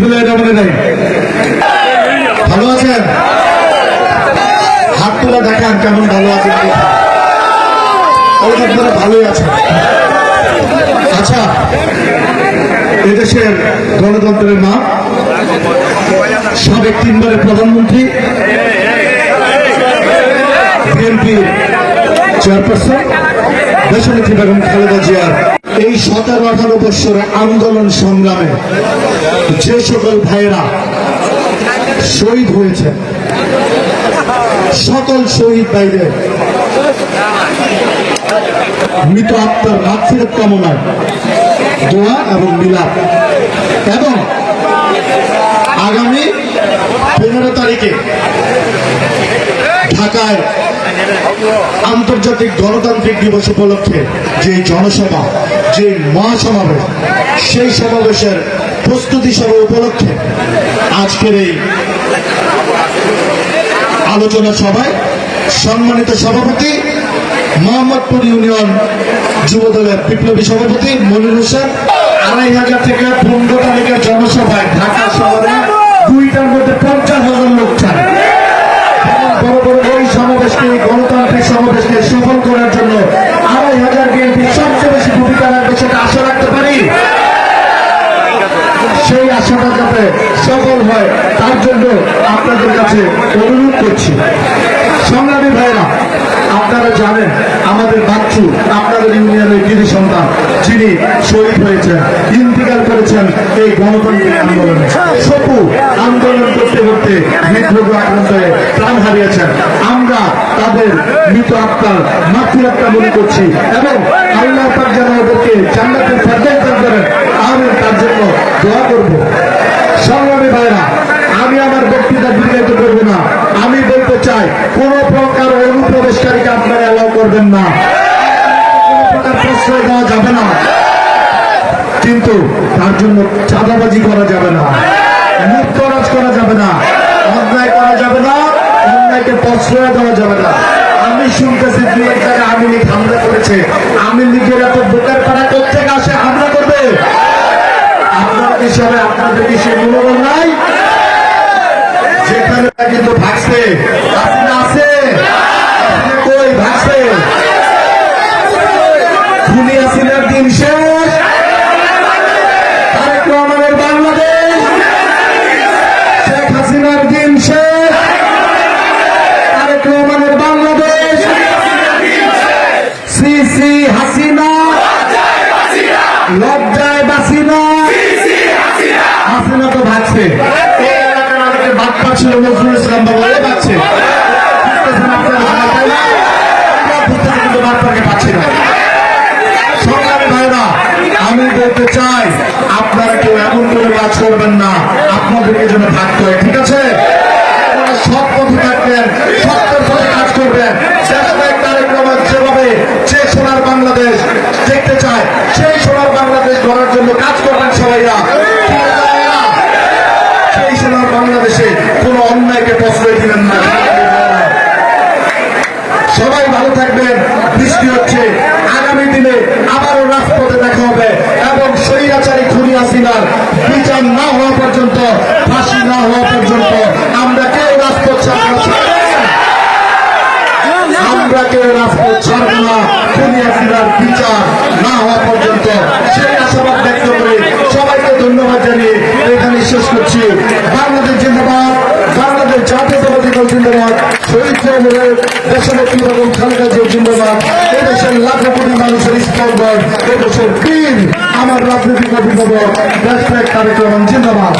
বিসমিল্লাহির ভালো আছেন? হাত তুলে দেখান কেমন ভালো আছেন আপনারা ভালোই আছেন। আচ্ছা এদেশের গণতন্ত্রের মা, সাবেক তিনবারের প্রধানমন্ত্রী, বিএনপি চেয়ারপারসন, দেশনেত্রী বেগম খালেদা জিয়ার এই সতেরো আঠারো বৎসরের আন্দোলন সংগ্রামে যে সকল ভাইয়েরা শহীদ হয়েছে সকল শহীদ ভাইদের মৃত আত্মার মাতৃক কামনায় দোয়া এবং মিলাপ এবং আগামী পনেরো তারিখে ঢাকায় আন্তর্জাতিক গণতান্ত্রিক দিবস উপলক্ষে যে জনসভা যে মহাসমাবেশ, সেই সমাবেশের প্রস্তুতি সভা উপলক্ষে আজকের এই আলোচনা সভায় সম্মানিত সভাপতি মোহাম্মদপুর ইউনিয়ন যুবদলের বিপ্লবী সভাপতি মনির হোসেন, আড়াই হাজার থেকে পনেরো তারিখের জনসভায় ঢাকা শহরে দুইটার মধ্যে পঞ্চাশ হাজার লোক চায়। বড় বড় এই সমাবেশকে, গণতান্ত্রিক সমাবেশকে সফল করার জন্য আশাটা যাতে সফল হয়, তার জন্য আপনাদের কাছে অনুরোধ করছি। সংগ্রামী ভাইরা আপনারা জানেন, আমাদের বাচ্চু, আপনাদের ইউনিয়নের গিরি সন্তান, যিনি শহীদ হয়েছেন, ইন্তিকাল করেছেন এই গণতান্ত্রিক আন্দোলনে। সপু আন্দোলন করতে করতে হৃদরোগ আক্রান্ত হয়ে প্রাণ হারিয়েছেন। আমরা তাদের মৃত আত্মার মাতৃ আত্মা মনে করছি এবং আল্লাহ পাক যেন ওদেরকে জান্নাতের ফেরদান করেন। আমি তার জন্য দোয়া করব। সংগ্রামী ভাইরা, আমি আমার বক্তৃতা দীর্ঘায়িত করব না। আমি বলতে চাই, কোন প্রকার অনুপ্রবেশকারীকে আপনারা অ্যালাউ করবেন না। প্রশ্রয় দেওয়া যাবে না। কিন্তু তার জন্য চাঁদাবাজি করা যাবে না। মুক্তরাজ করা যাবে না। অন্যায় করা যাবে না। অন্যায়কে প্রশ্রয় দেওয়া যাবে না। আমি শুনতেছি দুই এক জায়গায় আমি লীগ হামলা করেছে। আমি লীগের এত বুকের পাড়া কোথেকে আসে হামলা করবে আপনার হিসাবে আপনাদের কি সে মনোবল নাই। যেখানে কিন্তু ভাগছে। আছে? হাসিনার দিন শেখ বাংলাদেশ। হাসিনা বাসিনা হাসিনা তো ভাগছে এই এলাকার পাচ্ছিল নজরুল ইসলাম বাবু এ পাচ্ছি। আমি বলতে চাই, আপনারা এমন করে কাজ করবেন না, আপনাদেরকে যেন থাকতে হয়, ঠিক আছে? সৎ পথে থাকবেন, সত্যের পথে কাজ করবেন। যেভাবে যে সোনার বাংলাদেশ দেখতে চায়, সেই সোনার বাংলাদেশ গড়ার জন্য কাজ করবেন সবাইরা ঠিক আছে ভাইরা? সেই সোনার বাংলাদেশে কোনো অন্যায়কে প্রশ্রয় দিবেন না সবাই ভালো থাকবেন, বৃষ্টি হচ্ছে, আগামী দিনে আবারও রাজপথে দেখা হবে এবং স্বৈরাচারী খুনি হাসিনার বিচার না হওয়া পর্যন্ত, ফাঁসি না হওয়া পর্যন্ত আমরা কেউ রাজপথ আমরা কেউ রাজপথ ছাড়ব না, খুনি হাসিনার বিচার না হওয়া পর্যন্ত। সেই আশাবাদ ব্যক্ত করে সবাইকে ধন্যবাদ জানিয়ে এখানে শেষ করছি। বাংলাদেশ জিন্দাবাদ। জিন্দাবাদ শহীদ সাহেবের দেশনেত্রী এবং খালেদা জিয়া জিন্দাবাদ, এদেশের লাখো কোটি মানুষের স্তম্ভন এদেশের পীর আমার রাজনৈতিক অভিভাবক দেশ তারেক কার্যক্রম, জিন্দাবাদ।